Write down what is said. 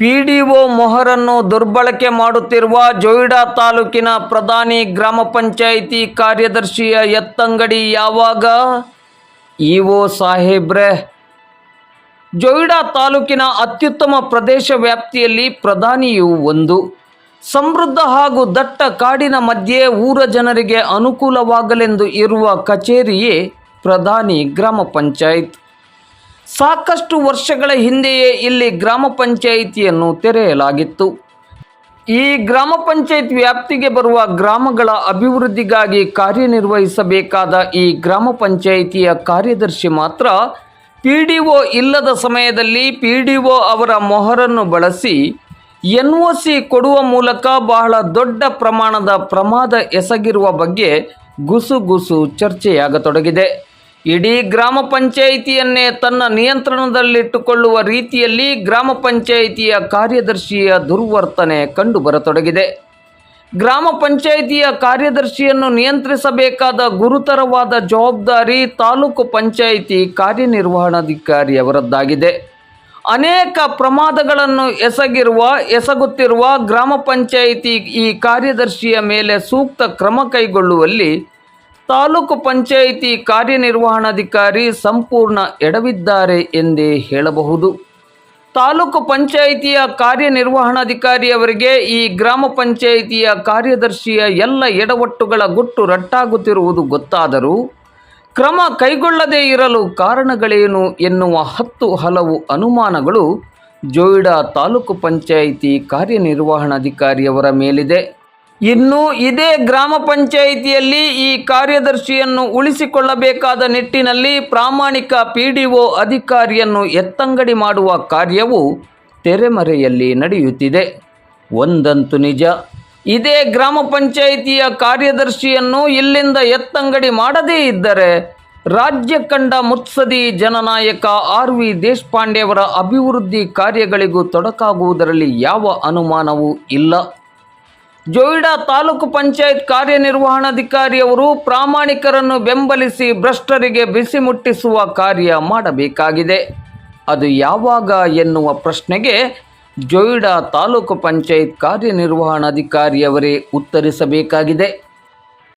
PDO ಮೊಹರನ್ನು ದುರ್ಬಳಕೆ ಮಾಡುತ್ತಿರುವ ಜೊಯ್ಡಾ ತಾಲೂಕಿನ ಪ್ರಧಾನಿ ಗ್ರಾಮ ಪಂಚಾಯಿತಿ ಕಾರ್ಯದರ್ಶಿಯ ಎತ್ತಂಗಡಿ ಯಾವಾಗ? ಇಒ ಸಾಹೇಬ್ರೆ, ಜೊಯ್ಡಾ ತಾಲೂಕಿನ ಅತ್ಯುತ್ತಮ ಪ್ರದೇಶ ವ್ಯಾಪ್ತಿಯಲ್ಲಿ ಪ್ರಧಾನಿಯು ಒಂದು. ಸಮೃದ್ಧ ಹಾಗೂ ದಟ್ಟ ಕಾಡಿನ ಮಧ್ಯೆ ಊರ ಜನರಿಗೆ ಅನುಕೂಲವಾಗಲೆಂದು ಇರುವ ಕಚೇರಿಯೇ ಪ್ರಧಾನಿ ಗ್ರಾಮ ಪಂಚಾಯತ್. ಸಾಕಷ್ಟು ವರ್ಷಗಳ ಹಿಂದೆಯೇ ಇಲ್ಲಿ ಗ್ರಾಮ ಪಂಚಾಯಿತಿಯನ್ನು ತೆರೆಯಲಾಗಿತ್ತು. ಈ ಗ್ರಾಮ ಪಂಚಾಯತ್ ವ್ಯಾಪ್ತಿಗೆ ಬರುವ ಗ್ರಾಮಗಳ ಅಭಿವೃದ್ಧಿಗಾಗಿ ಕಾರ್ಯನಿರ್ವಹಿಸಬೇಕಾದ ಈ ಗ್ರಾಮ ಪಂಚಾಯಿತಿಯ ಕಾರ್ಯದರ್ಶಿ ಮಾತ್ರ ಪಿ ಡಿ ಒ ಇಲ್ಲದ ಸಮಯದಲ್ಲಿ ಪಿ ಡಿ ಒ ಅವರ ಮೊಹರನ್ನು ಬಳಸಿ ಎನ್ ಒ ಸಿ ಕೊಡುವ ಮೂಲಕ ಬಹಳ ದೊಡ್ಡ ಪ್ರಮಾಣದ ಪ್ರಮಾದ ಎಸಗಿರುವ ಬಗ್ಗೆ ಗುಸುಗುಸು ಚರ್ಚೆಯಾಗತೊಡಗಿದೆ. ಇಡೀ ಗ್ರಾಮ ಪಂಚಾಯಿತಿಯನ್ನೇ ತನ್ನ ನಿಯಂತ್ರಣದಲ್ಲಿಟ್ಟುಕೊಳ್ಳುವ ರೀತಿಯಲ್ಲಿ ಗ್ರಾಮ ಪಂಚಾಯಿತಿಯ ಕಾರ್ಯದರ್ಶಿಯ ದುರ್ವರ್ತನೆ ಕಂಡುಬರತೊಡಗಿದೆ. ಗ್ರಾಮ ಪಂಚಾಯಿತಿಯ ಕಾರ್ಯದರ್ಶಿಯನ್ನು ನಿಯಂತ್ರಿಸಬೇಕಾದ ಗುರುತರವಾದ ಜವಾಬ್ದಾರಿ ತಾಲೂಕು ಪಂಚಾಯಿತಿ ಕಾರ್ಯನಿರ್ವಹಣಾಧಿಕಾರಿಯವರದ್ದಾಗಿದೆ ಅನೇಕ ಪ್ರಮಾದಗಳನ್ನು ಎಸಗಿರುವ, ಎಸಗುತ್ತಿರುವ ಗ್ರಾಮ ಪಂಚಾಯಿತಿ ಈ ಕಾರ್ಯದರ್ಶಿಯ ಮೇಲೆ ಸೂಕ್ತ ಕ್ರಮ ಕೈಗೊಳ್ಳುವಲ್ಲಿ ತಾಲೂಕು ಪಂಚಾಯಿತಿ ಕಾರ್ಯನಿರ್ವಹಣಾಧಿಕಾರಿ ಸಂಪೂರ್ಣ ಎಡವಿದ್ದಾರೆ ಎಂದೇ ಹೇಳಬಹುದು. ತಾಲೂಕು ಪಂಚಾಯಿತಿಯ ಕಾರ್ಯನಿರ್ವಹಣಾಧಿಕಾರಿಯವರಿಗೆ ಈ ಗ್ರಾಮ ಪಂಚಾಯಿತಿಯ ಕಾರ್ಯದರ್ಶಿಯ ಎಲ್ಲ ಎಡವಟ್ಟುಗಳ ಗುಟ್ಟು ರಟ್ಟಾಗುತ್ತಿರುವುದು ಗೊತ್ತಾದರೂ ಕ್ರಮ ಕೈಗೊಳ್ಳದೇ ಇರಲು ಕಾರಣಗಳೇನು ಎನ್ನುವ ಹತ್ತು ಹಲವು ಅನುಮಾನಗಳು ಜೋಯಿಡಾ ತಾಲೂಕು ಪಂಚಾಯಿತಿ ಕಾರ್ಯನಿರ್ವಹಣಾಧಿಕಾರಿಯವರ ಮೇಲಿದೆ. ಇನ್ನು ಇದೇ ಗ್ರಾಮ ಪಂಚಾಯಿತಿಯಲ್ಲಿ ಈ ಕಾರ್ಯದರ್ಶಿಯನ್ನು ಉಳಿಸಿಕೊಳ್ಳಬೇಕಾದ ನಿಟ್ಟಿನಲ್ಲಿ ಪ್ರಾಮಾಣಿಕ ಪಿ ಅಧಿಕಾರಿಯನ್ನು ಎತ್ತಂಗಡಿ ಮಾಡುವ ಕಾರ್ಯವು ತೆರೆಮರೆಯಲ್ಲಿ ನಡೆಯುತ್ತಿದೆ. ಒಂದಂತೂ ನಿಜ, ಇದೇ ಗ್ರಾಮ ಪಂಚಾಯಿತಿಯ ಕಾರ್ಯದರ್ಶಿಯನ್ನು ಇಲ್ಲಿಂದ ಎತ್ತಂಗಡಿ ಮಾಡದೇ ಇದ್ದರೆ ರಾಜ್ಯ ಕಂಡ ಮುತ್ಸದಿ ಜನನಾಯಕ ಆರ್ ವಿ ದೇಶಪಾಂಡೆಯವರ ಅಭಿವೃದ್ಧಿ ಕಾರ್ಯಗಳಿಗೂ ತೊಡಕಾಗುವುದರಲ್ಲಿ ಯಾವ ಅನುಮಾನವೂ ಇಲ್ಲ. ಜೋಯಿಡಾ ತಾಲೂಕು ಪಂಚಾಯತ್ ಕಾರ್ಯನಿರ್ವಹಣಾಧಿಕಾರಿಯವರು ಪ್ರಾಮಾಣಿಕರನ್ನು ಬೆಂಬಲಿಸಿ ಭ್ರಷ್ಟರಿಗೆ ಬಿಸಿ ಮುಟ್ಟಿಸುವ ಕಾರ್ಯ ಮಾಡಬೇಕಾಗಿದೆ. ಅದು ಯಾವಾಗ ಎನ್ನುವ ಪ್ರಶ್ನೆಗೆ ಜೋಯಿಡಾ ತಾಲೂಕು ಪಂಚಾಯತ್ ಕಾರ್ಯನಿರ್ವಹಣಾಧಿಕಾರಿಯವರೇ ಉತ್ತರಿಸಬೇಕಾಗಿದೆ.